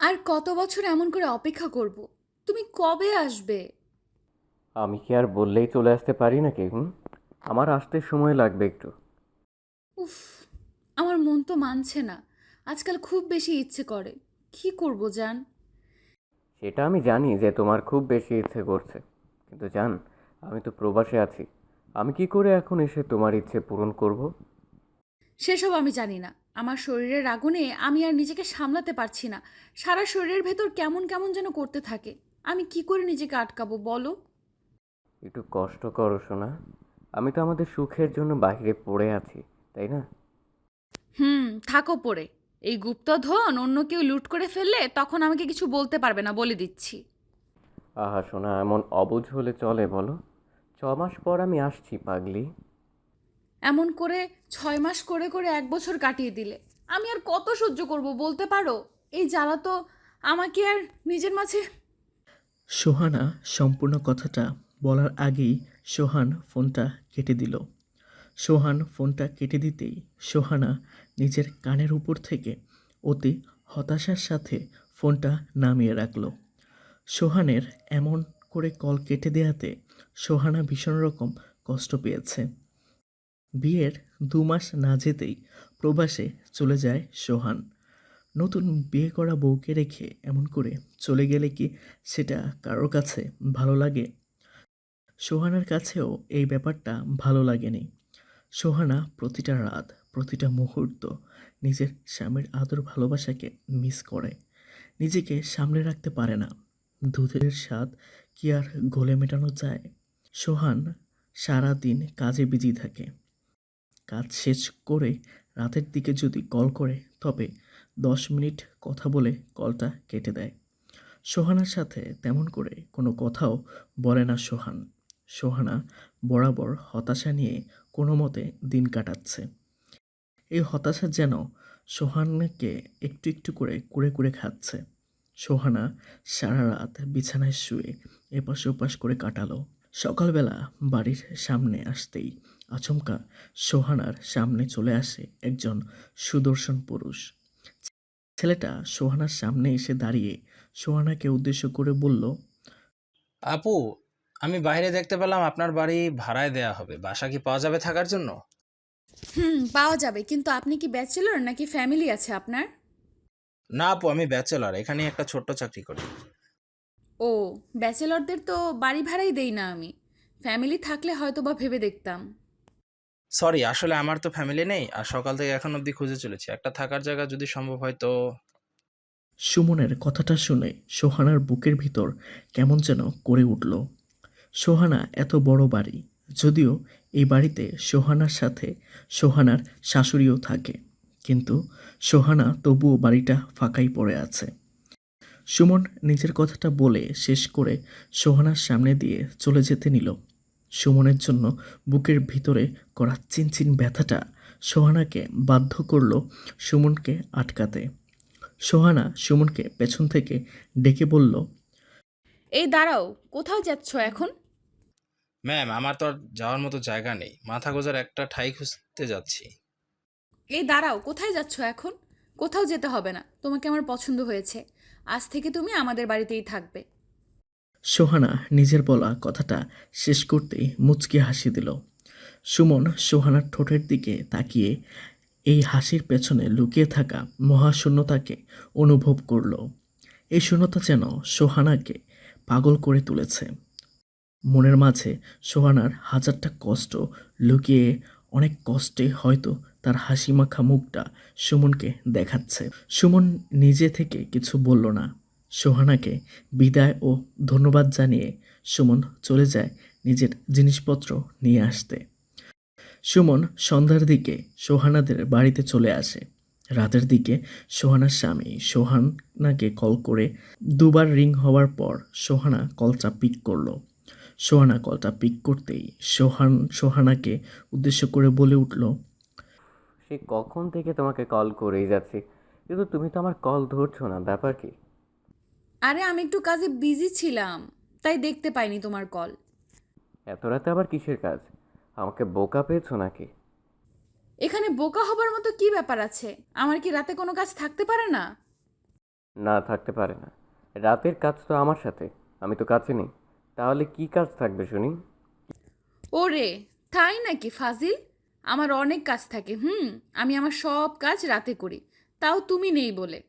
আর কত বছর এমন করে অপেক্ষা করব? তুমি কবে আসবে? আমি কি আর বললেই চলে আসতে পারি নাকি হুম? আমার আসতে সময় লাগবে একটু। উফ আমার মন তো মানছে না। আজকাল খুব বেশি ইচ্ছে করে। কি করব জান? সেটা আমি জানি যে তোমার খুব বেশি ইচ্ছে করছে। কিন্তু জান আমি তো প্রবাসে আছি। আমি কি করে এখন এসে তোমার ইচ্ছে পূরণ করব? সেসব আমি জানি না। আমার শরীরের আগুনে আমি আর নিজেকে সামলাতে পারছি না। সারা শরীরের ভেতর কেমন কেমন যেন করতে থাকে। আমি কি করে নিজেকে আটকাবো বলো? একটু কষ্ট করো শোনা আমি তো আমাদের সুখের জন্য বাইরে পড়ে আছি তাই না? হুম থাকো পড়ে। এই গুপ্তধন অন্য কেউ লুট করে ফেললে তখন আমাকে কিছু বলতে পারবে না বলে দিচ্ছি। আহা শোনা এমন অবুঝ হলে চলে বলো। ছ মাস পর আমি আসছি পাগলি। এমন করে ছয় মাস করে করে এক বছর কাটিয়ে দিলে। আমি আর কত সহ্য করব বলতে পারো? এই জ্বালা তো আমাকে আর নিজের মাঝে সোহানা সম্পূর্ণ কথাটা বলার আগেই সোহান ফোনটা কেটে দিল। সোহান ফোনটা কেটে দিতেই সোহানা নিজের কানের উপর থেকে অতি হতাশার সাথে ফোনটা নামিয়ে রাখল। সোহানের এমন করে কল কেটে দেয়াতে সোহানা ভীষণ রকম কষ্ট পেয়েছে। বিয়ের দু মাস না যেতেই প্রবাসে চলে যায় সোহান। নতুন বিয়ে করা বউকে রেখে এমন করে চলে গেলে কি সেটা কারোর কাছে ভালো লাগে? সোহানার কাছেও এই ব্যাপারটা ভালো লাগেনি। সোহানা প্রতিটা রাত, প্রতিটা মুহূর্ত নিজের স্বামীর আদর ভালোবাসাকে মিস করে। নিজেকে সামলে রাখতে পারে না। দুধের স্বাদ কি আর গলে মেটানো যায়? সোহান সারা দিন কাজে বিজি থাকে। কাজ শেষ করে রাতের দিকে যদি কল করে, তবে দশ মিনিট কথা বলে কলটা কেটে দেয়। সোহানার সাথে তেমন করে কোনো কথাও বলে না সোহান। সোহানা বরাবর হতাশা নিয়ে কোনো মতে দিন কাটাচ্ছে। এই হতাশা যেন সোহানকে একটু একটু করে কুড়ে কুড়ে খাচ্ছে। সোহানা সারা রাত বিছানায় শুয়ে এপাশ ওপাশ করে কাটালো। সকালবেলা বাড়ির সামনে আসতেই আচমকা সোহানার সামনে চলে আসে একজন সুদর্শন পুরুষ। ছেলেটা সোহানার সামনে এসে দাঁড়িয়ে সোহানাকে উদ্দেশ্য করে বলল আপু আমি বাইরে দেখতে পেলাম আপনার বাড়ি ভাড়ায় দেয়া হবে। বাসা কি পাওয়া যাবে থাকার জন্য? হুম পাওয়া যাবে। কিন্তু আপনি কি ব্যাচেলর নাকি ফ্যামিলি আছে আপনার? না আপু আমি ব্যাচেলর। এখানে একটা ছোট্ট চাকরি করি। ও ব্যাচেলরদের তো বাড়ি ভাড়াই দেই না আমি। ফ্যামিলি থাকলে হয়তো বা ভেবে দেখতাম। সরি আসলে আমার তো ফ্যামিলি নেই, আর সকাল থেকে এখন অবধি খুঁজে চলেছি। একটা থাকার জায়গা যদি সম্ভব হয় তো? সুমনের কথাটা শুনে সোহানার বুকের ভিতর কেমন যেন করে উঠল। সোহানা, এত বড় বাড়ি। যদিও এই বাড়িতে সোহানার সাথে সোহানার শাশুড়িও থাকে। কিন্তু সোহানা তবুও বাড়িটা ফাঁকাই পড়ে আছে। সুমন নিজের কথাটা বলে শেষ করে সোহানার সামনে দিয়ে চলে যেতে নিল। সুমনের জন্য বুকের ভিতরে করা চিনচিন ব্যথাটা সোহানাকে বাধ্য করল সুমনকে আটকাতে। সোহানা সুমনকে পেছন থেকে ডেকে বলল এই দাঁড়াও কোথাও যাচ্ছ এখন? ম্যাম আমার তো আর যাওয়ার মতো জায়গা নেই। মাথা গোজার একটা ঠাই খুঁজতে যাচ্ছি। এই দাঁড়াও কোথায় যাচ্ছ এখন? কোথাও যেতে হবে না। তোমাকে আমার পছন্দ হয়েছে। আজ থেকে তুমি আমাদের বাড়িতেই থাকবে। সোহানা নিজের বলা কথাটা শেষ করতেই মুচকি হাসি দিল। সুমন সোহানার ঠোঁটের দিকে তাকিয়ে এই হাসির পেছনে লুকিয়ে থাকা মহাশূন্যতাকে অনুভব করল। এই শূন্যতা যেন সোহানাকে পাগল করে তুলেছে। মনের মাঝে সোহানার হাজারটা কষ্ট লুকিয়ে অনেক কষ্টে হয়তো তার হাসি মাখা মুখটা সুমনকে দেখাচ্ছে। সুমন নিজে থেকে কিছু বলল না। সোহানাকে বিদায় ও ধন্যবাদ জানিয়ে সুমন চলে যায় নিজের জিনিসপত্র নিয়ে আসতে। সুমন সন্ধ্যার দিকে সোহানাদের বাড়িতে চলে আসে। রাতের দিকে সোহানার স্বামী সোহানাকে কল করে দুবার রিং হওয়ার পর সোহানা কলটা পিক করল। সোহানা কলটা পিক করতেই সোহান, সোহানাকে উদ্দেশ্য করে বলে উঠল, সে কখন থেকে তোমাকে কল করেই যাচ্ছি? কিন্তু তুমি তো আমার কল ধরছো না, ব্যাপার কি? আরে আমি একটু কাজে বিজি ছিলাম তাই দেখতে পাইনি তোমার কল। এত রাতে আবার কিসের কাজ? আমাকে বোকা পেয়েছ নাকি? এখানে বোকা হবার মতো কি ব্যাপার আছে? আমার কি রাতে কোনো কাজ থাকতে পারে না? না থাকতে পারে না। রাতের কাজ তো আমার সাথে আমি তো কাছে নেই। তাহলে কি কাজ থাকবে শুনি? ওরে তাই নাকি ফাজিল? আমার অনেক কাজ থাকে হুম আমি আমার সব কাজ রাতে করি। তাও তুমি নেই বলে।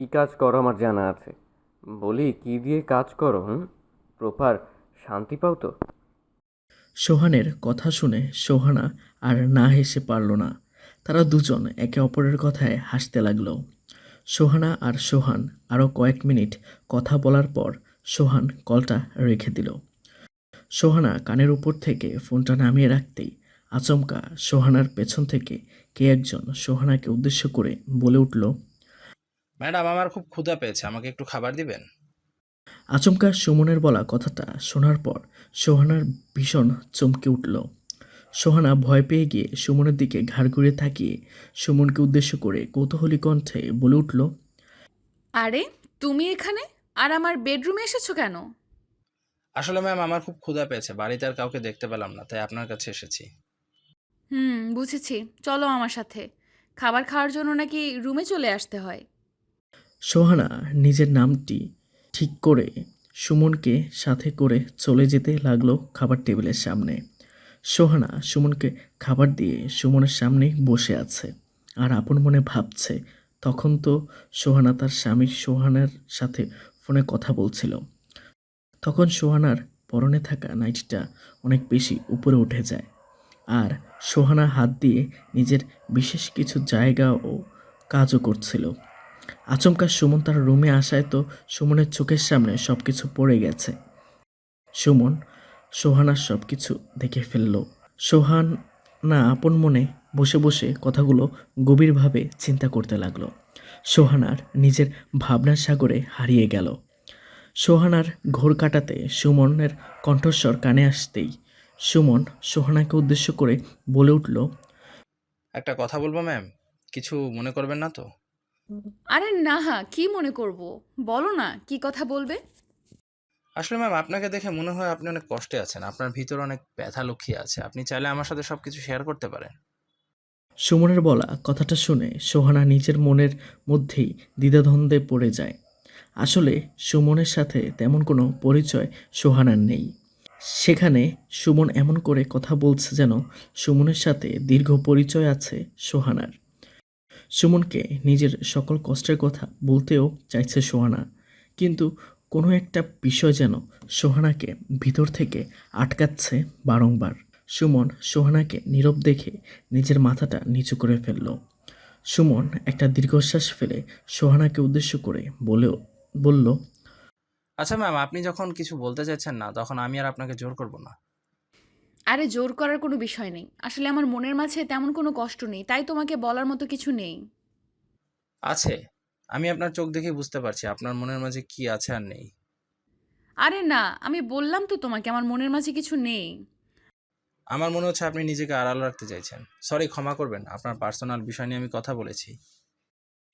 কি কাজ করো আমার জানা আছে। বলি, কি দিয়ে কাজ করো, হুম? প্রপার শান্তি পাও তো? সোহানের কথা শুনে সোহানা আর না হেসে পারল না। তারা দুজন একে অপরের কথায় হাসতে লাগল। সোহানা আর সোহান আরও কয়েক মিনিট কথা বলার পর সোহান কলটা রেখে দিল। সোহানা কানের উপর থেকে ফোনটা নামিয়ে রাখতেই আচমকা সোহানার পেছন থেকে কে একজন সোহানাকে উদ্দেশ্য করে বলে উঠল ম্যাডাম আমার খুব ক্ষুধা পেয়েছে। আমাকে একটু খাবার দিবেন? আচমকা সুমনের বলা কথাটা শোনার পর সোহানার ভীষণ চমকে উঠল। সোহানা ভয় পেয়ে গিয়ে সুমনের দিকে ঘাড় ঘুরে থাকিয়ে সুমনকে উদ্দেশ্য করে কৌতূহলী কণ্ঠে বলে উঠল আরে তুমি এখানে? আর আমার বেডরুমে এসেছ কেন? আসলে ম্যাম আমার খুব ক্ষুধা পেয়েছে। বাড়িতে আর কাউকে দেখতে পেলাম না তাই আপনার কাছে এসেছি। হুম বুঝেছি। চলো আমার সাথে। খাবার খাওয়ার জন্য নাকি রুমে চলে আসতে হয়? সোহানা নিজের নামটি ঠিক করে সুমনকে সাথে করে চলে যেতে লাগল খাবার টেবিলের সামনে। সোহানা সুমনকে খাবার দিয়ে সুমনের সামনেই বসে আছে আর আপন মনে ভাবছে। তখন তো সোহানা তার স্বামী সোহানার সাথে ফোনে কথা বলছিল। তখন সোহানার পরনে থাকা নাইটিটা অনেক বেশি উপরে উঠে যায় আর সোহানা হাত দিয়ে নিজের বিশেষ কিছু জায়গা ও কাজও করছিল। আচমকা সুমন তার রুমে আসায় তো সুমনের চোখের সামনে সব কিছু পড়ে গেছে। সুমন, সোহানার সব কিছু দেখে ফেলল। সোহান না আপন মনে বসে বসে কথাগুলো গভীরভাবে চিন্তা করতে লাগল। সোহানার নিজের ভাবনার সাগরে হারিয়ে গেল। সোহানার ঘোর কাটাতে সুমনের কণ্ঠস্বর কানে আসতেই সুমন সোহানাকে উদ্দেশ্য করে বলে উঠল, একটা কথা বলব ম্যাম? কিছু মনে করবেন না তো? আরে না কি মনে করব? বলো না কি কথা বলবে? আসলে ম্যাম আপনাকে দেখে মনে হয় আপনি অনেক কষ্টে আছেন। আপনার ভিতরে অনেক ব্যথা লুকিয়ে আছে। আপনি চাইলে আমার সাথে সব কিছু শেয়ার করতে পারেন। সুমনের বলা কথাটা শুনে সোহানা নিজের মনের মধ্যেই দ্বিধাদ্বন্দ্বে পড়ে যায়। আসলে সুমনের সাথে তেমন কোনো পরিচয় সোহানার নেই। সেখানে সুমন এমন করে কথা বলছে যেন সুমনের সাথে দীর্ঘ পরিচয় আছে সোহানার। সুমনকে নিজের সকল কষ্টের কথা বলতেও চাইছে সোহানা। কিন্তু কোনো একটা বিষয় যেন সোহানাকে ভিতর থেকে আটকাচ্ছে বারংবার। সুমন সোহানাকে নীরব দেখে নিজের মাথাটা নিচু করে ফেলল। সুমন একটা দীর্ঘশ্বাস ফেলে সোহানাকে উদ্দেশ্য করে বলেও বলল আচ্ছা ম্যাম, আপনি যখন কিছু বলতে চাইছেন না, তখন আমি আর আপনাকে জোর করব না। আরে জোর করার কোনো বিষয় নেই। আসলে আমার মনের মাঝে তেমন কোনো কষ্ট নেই তাই তোমাকে বলার মতো কিছু নেই। আছে। আমি আপনার চোখ দেখে বুঝতে পারছি আপনার মনের মাঝে কি আছে আর নেই। আরে না আমি বললাম তো তোমাকে আমার মনের মাঝে কিছু নেই। আমার মনে হচ্ছে আপনি নিজেকে আড়াল রাখতে চাইছেন। সরি ক্ষমা করবেন আপনার পার্সোনাল বিষয় নিয়ে আমি কথা বলেছি।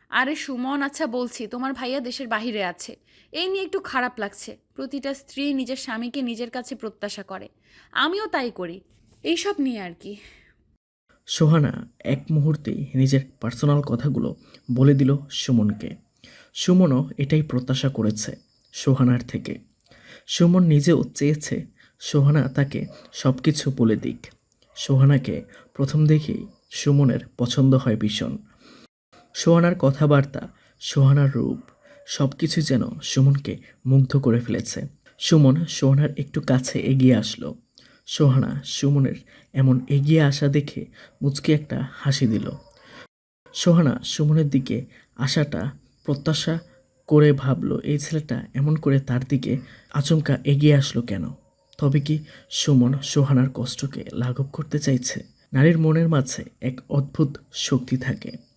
আরে সুমন আচ্ছা বলছি, তোমার ভাইয়া দেশের বাহিরে আছে। এই নিয়ে একটু খারাপ লাগছে। প্রতিটা স্ত্রী নিজের স্বামীকে নিজের কাছে প্রত্যাশা করে। আমিও তাই করি। এইসব নিয়ে আর কি। সোহানা এক মুহূর্তেই নিজের পার্সোনাল কথাগুলো বলে দিল সুমনকে। সুমনও এটাই প্রত্যাশা করেছে সোহানার থেকে। সুমন নিজেও চেয়েছে সোহানা তাকে সব কিছু বলে দিক। সোহানাকে প্রথম দেখেই সুমনের পছন্দ হয় ভীষণ। সোহানার কথাবার্তা, সোহানার রূপ সব কিছু যেন সুমনকে মুগ্ধ করে ফেলেছে। সুমন সোহানার একটু কাছে এগিয়ে আসলো। সোহানা সুমনের এমন এগিয়ে আসা দেখে মুচকি একটা হাসি দিল। সোহানা সুমনের দিকে আসাটা প্রত্যাশা করে ভাবলো, এই ছেলেটা এমন করে তার দিকে আচমকা এগিয়ে আসলো কেন? তবে কি সুমন সোহানার কষ্টকে লাঘব করতে চাইছে? নারীর মনের মাঝে এক অদ্ভুত শক্তি থাকে।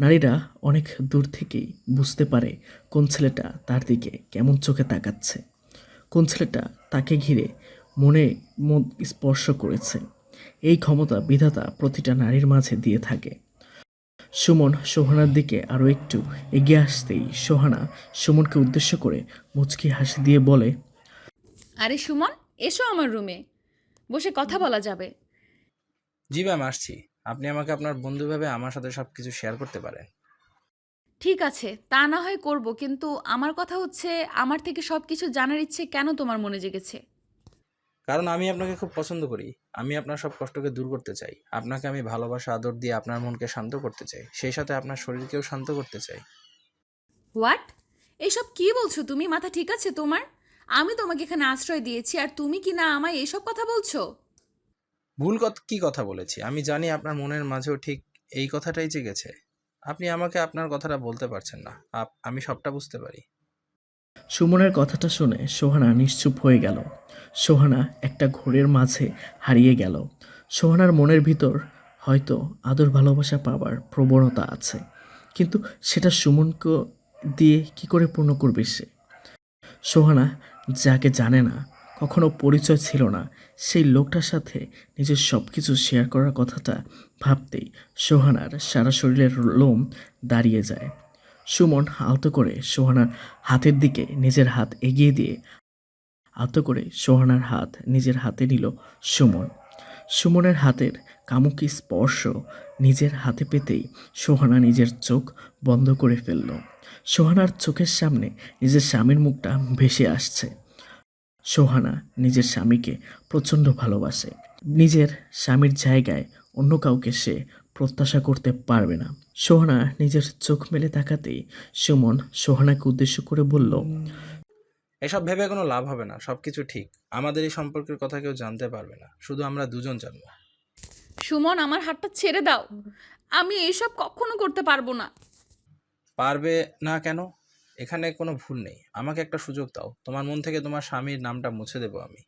নারীরা অনেক দূর থেকেই বুঝতে পারে কোন ছেলেটা তার দিকে কেমন চোখে তাকাচ্ছে কোন ছেলেটা তাকে ঘিরে মনে মন স্পর্শ করেছে। এই ক্ষমতা বিধাতা প্রতিটা নারীর মাঝে দিয়ে থাকে। সুমন সোহানার দিকে আরও একটু এগিয়ে আসতেই সোহানা সুমনকে উদ্দেশ্য করে মুচকি হাসি দিয়ে বলে আরে সুমন এসো আমার রুমে বসে কথা বলা যাবে। জি ম্যাম আসছি। আপনি আমাকে আপনার বন্ধু ভেবে আমার সাথে সব কিছু শেয়ার করতে পারেন। ঠিক আছে তা না হয় করব কিন্তু আমার কথা হচ্ছে আমার থেকে সব কিছু জানার ইচ্ছে কেন তোমার মনে জেগেছে? কারণ আমি আপনাকে খুব পছন্দ করি। আমি আপনার সব কষ্টকে দূর করতে চাই। আপনাকে আমি ভালোবাসা আদর দিয়ে আপনার মনকে শান্ত করতে চাই। সেই সাথে আপনার শরীরকেও শান্ত করতে চাই। হোয়াট এইসব কি বলছো তুমি? মাথা ঠিক আছে তোমার? আমি তোমাকে এখানে আশ্রয় দিয়েছি আর তুমি কি না আমায় এসব কথা বলছো? ভুল কি কথা বলেছি? আমি জানি আপনার মনের মাঝেও ঠিক এই কথাটাই জেগেছে। আপনি আমাকে আপনার কথাটা বলতে পারছেন না। আমি সবটা বুঝতে পারি। সুমনের কথাটা শুনে সোহানা নিশ্চুপ হয়ে গেল। সোহানা একটা ঘোরের মাঝে হারিয়ে গেল। সোহানার মনের ভিতর হয়তো আদর ভালোবাসা পাওয়ার প্রবণতা আছে। কিন্তু সেটা সুমনকে দিয়ে কি করে পূর্ণ করবে সে? সোহানা যাকে জানে না কখনো পরিচয় ছিল না। সেই লোকটার সাথে নিজের সব কিছু শেয়ার করার কথাটা ভাবতেই সোহানার সারা শরীরের লোম দাঁড়িয়ে যায়। সুমন আলতো করে সোহানার হাতের দিকে নিজের হাত এগিয়ে দিয়ে আলতো করে সোহানার হাত নিজের হাতে নিল সুমন। সুমনের হাতের কামুকি স্পর্শ নিজের হাতে পেতেই সোহানা নিজের চোখ বন্ধ করে ফেলল। সোহানার চোখের সামনে নিজের স্বামীর মুখটা ভেসে আসছে। সোহানা নিজের স্বামীকে প্রচণ্ড ভালোবাসে। নিজের স্বামীর জায়গায় অন্য কাউকে সে প্রত্যাশা করতে পারবে না। সোহানা নিজের চোখ মেলে তাকাতেই সুমন সোহানাকে উদ্দেশ্য করে বলল এসব ভেবে কোনো লাভ হবে না সব কিছু ঠিক। আমাদের এই সম্পর্কের কথা কেউ জানতে পারবে না শুধু আমরা দুজন জানব। সুমন আমার হাতটা ছেড়ে দাও। আমি এসব কখনো করতে পারব না। পারবে না কেন? এখানে কোনো ভুল নেই। আমাকে একটা সুযোগ দাও। তোমার মন থেকে তোমার স্বামীর নামটা মুছে দেবো আমি।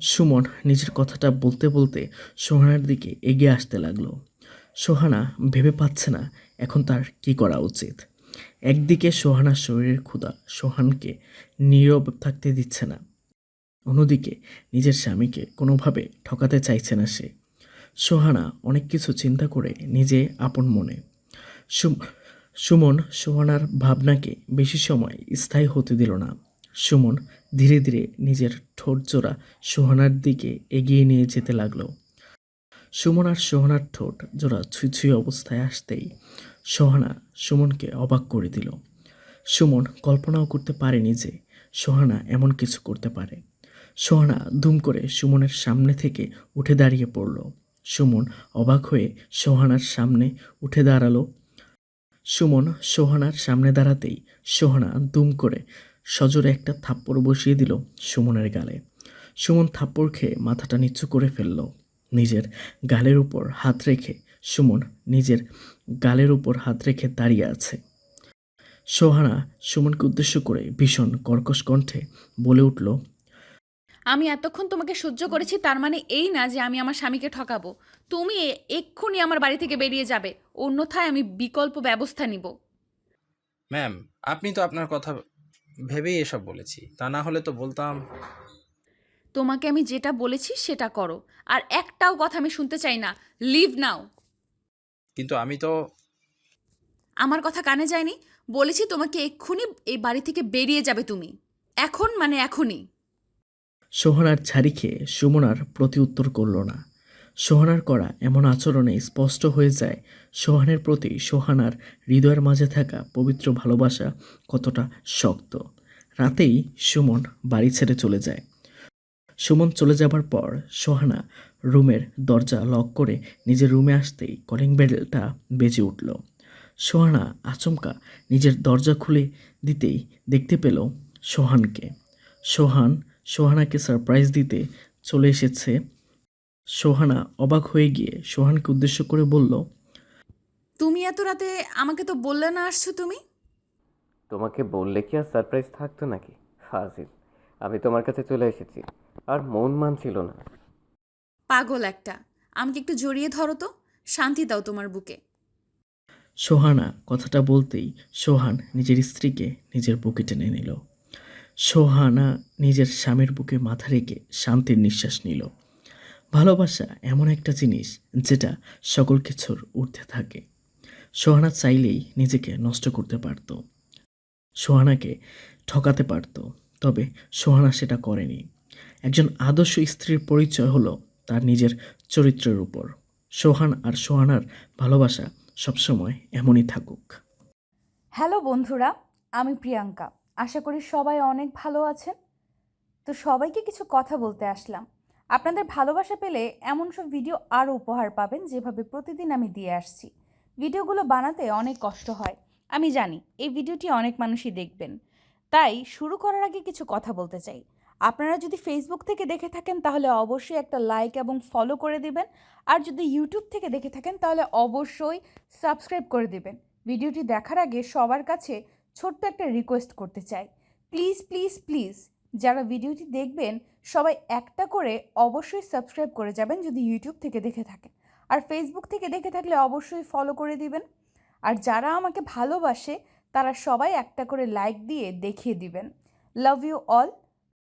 সুমন নিজের কথাটা বলতে বলতে সোহানার দিকে এগিয়ে আসতে লাগল। সোহানা ভেবে পাচ্ছে না এখন তার কি করা উচিত। একদিকে সোহানার শরীরের ক্ষুধা সোহানকে নীরব থাকতে দিচ্ছে না। অন্যদিকে নিজের স্বামীকে কোনোভাবে ঠকাতে চাইছে না সে। সোহানা অনেক কিছু চিন্তা করে নিজে আপন মনে। সুমন সোহানার ভাবনাকে বেশি সময় স্থায়ী হতে দিল না। সুমন ধীরে ধীরে নিজের ঠোঁট জোড়া সোহানার দিকে এগিয়ে নিয়ে যেতে লাগল। সুমন আর সোহানার ঠোঁট জোড়া ছুঁই অবস্থায় আসতেই সোহানা সুমনকে অবাক করে দিল। সুমন কল্পনাও করতে পারেনি যে সোহানা এমন কিছু করতে পারে। সোহানা দুম করে সুমনের সামনে থেকে উঠে দাঁড়িয়ে পড়ল। সুমন অবাক হয়ে সোহানার সামনে উঠে দাঁড়াল। সুমন সোহানার সামনে দাঁড়াতেই সোহানা দুম করে সজোরে একটা থাপ্পড় বসিয়ে দিল সুমনের গালে। সুমন থাপ্পড় খেয়ে মাথাটা নিচু করে ফেলল। নিজের গালের উপর হাত রেখে সুমন নিজের গালের উপর হাত রেখে দাঁড়িয়ে আছে। সোহানা সুমনকে উদ্দেশ্য করে ভীষণ কর্কশ কণ্ঠে বলে উঠল, আমি এতক্ষণ তোমাকে সহ্য করেছি, তার মানে এই না যে আমি আমার স্বামীকে ঠকাবো। তুমি এক্ষুনি আমার বাড়ি থেকে বেরিয়ে যাবে। অন্যথায় আমি বিকল্প ব্যবস্থা নিব। ম্যাম আপনি তো আপনার কথা ভেবেই এসব বলেছি। তা না হলে তো বলতাম। তোমাকে আমি যেটা বলেছি সেটা করো। আর একটাও কথা আমি শুনতে চাই না। Leave now. কিন্তু আমি তো আমার কথা কানে যায়নি। বলেছি তোমাকে এক্ষুনি এই বাড়ি থেকে বেরিয়ে যাবে তুমি। এখন মানে এখনই। সোহানার ঝাড়ি খেয়ে সুমনার প্রতি উত্তর করল না। সোহানার করা এমন আচরণে স্পষ্ট হয়ে যায়। সোহানের প্রতি সোহানার হৃদয়ের মাঝে থাকা পবিত্র ভালোবাসা কতটা শক্ত। রাতেই সুমন বাড়ি ছেড়ে চলে যায়। সুমন চলে যাবার পর সোহানা রুমের দরজা লক করে নিজের রুমে আসতেই কলিং বেলটা বেজে উঠল। সোহানা আচমকা নিজের দরজা খুলে দিতেই দেখতে পেল সোহানকে। সোহান, সোহানাকে সারপ্রাইজ দিতে চলে এসেছে সোহানা অবাক হয়ে গিয়ে সোহানকে উদ্দেশ্য করে বলল তুমি এত রাতে আমাকে তো বললে না আসছো তুমি? তোমাকে বললে কি আর সারপ্রাইজ থাকতো নাকি? ফাজিল আমি তোমার কাছে চলে এসেছি আর মন মানছিল না। পাগল একটা আমাকে একটু জড়িয়ে ধরো তো শান্তি দাও তোমার বুকে। সোহানা কথাটা বলতেই সোহান নিজের স্ত্রীকে নিজের বুকে টেনে নিল। সোহানা নিজের স্বামীর বুকে মাথা রেখে শান্তির নিঃশ্বাস নিল। ভালোবাসা এমন একটা জিনিস যেটা সকল কিছুর ঊর্ধ্বে থাকে। সোহানা চাইলেই নিজেকে নষ্ট করতে পারত। সোহানাকে ঠকাতে পারত, তবে সোহানা সেটা করেনি। একজন আদর্শ স্ত্রীর পরিচয় হলো তার নিজের চরিত্রের উপর। সোহান আর সোহানার ভালোবাসা সবসময় এমনই থাকুক। হ্যালো বন্ধুরা, আমি প্রিয়াঙ্কা। আশা করি সবাই অনেক ভালো আছেন। তো সবাইকে কিছু কথা বলতে আসলাম। আপনাদের ভালোবাসা পেলে এমন সব ভিডিও আরও উপহার পাবেন যেভাবে প্রতিদিন আমি দিয়ে আসছি। ভিডিওগুলো বানাতে অনেক কষ্ট হয়। আমি জানি, এই ভিডিওটি অনেক মানুষই দেখবেন। তাই শুরু করার আগে কিছু কথা বলতে চাই। আপনারা যদি ফেসবুক থেকে দেখে থাকেন, তাহলে অবশ্যই একটা লাইক এবং ফলো করে দিবেন। আর যদি ইউটিউব থেকে দেখে থাকেন, তাহলে অবশ্যই সাবস্ক্রাইব করে দিবেন। ভিডিওটি দেখার আগে সবার কাছে ছোট্ট একটা রিকোয়েস্ট করতে চাই। প্লিজ প্লিজ প্লিজ যারা ভিডিওটি দেখবেন সবাই একটা করে অবশ্যই সাবস্ক্রাইব করে যাবেন যদি ইউটিউব থেকে দেখে থাকে আর ফেসবুক থেকে দেখে থাকলে অবশ্যই ফলো করে দিবেন। আর যারা আমাকে ভালোবাসে, তারা সবাই একটা করে লাইক দিয়ে দেখিয়ে দিবেন। Love you all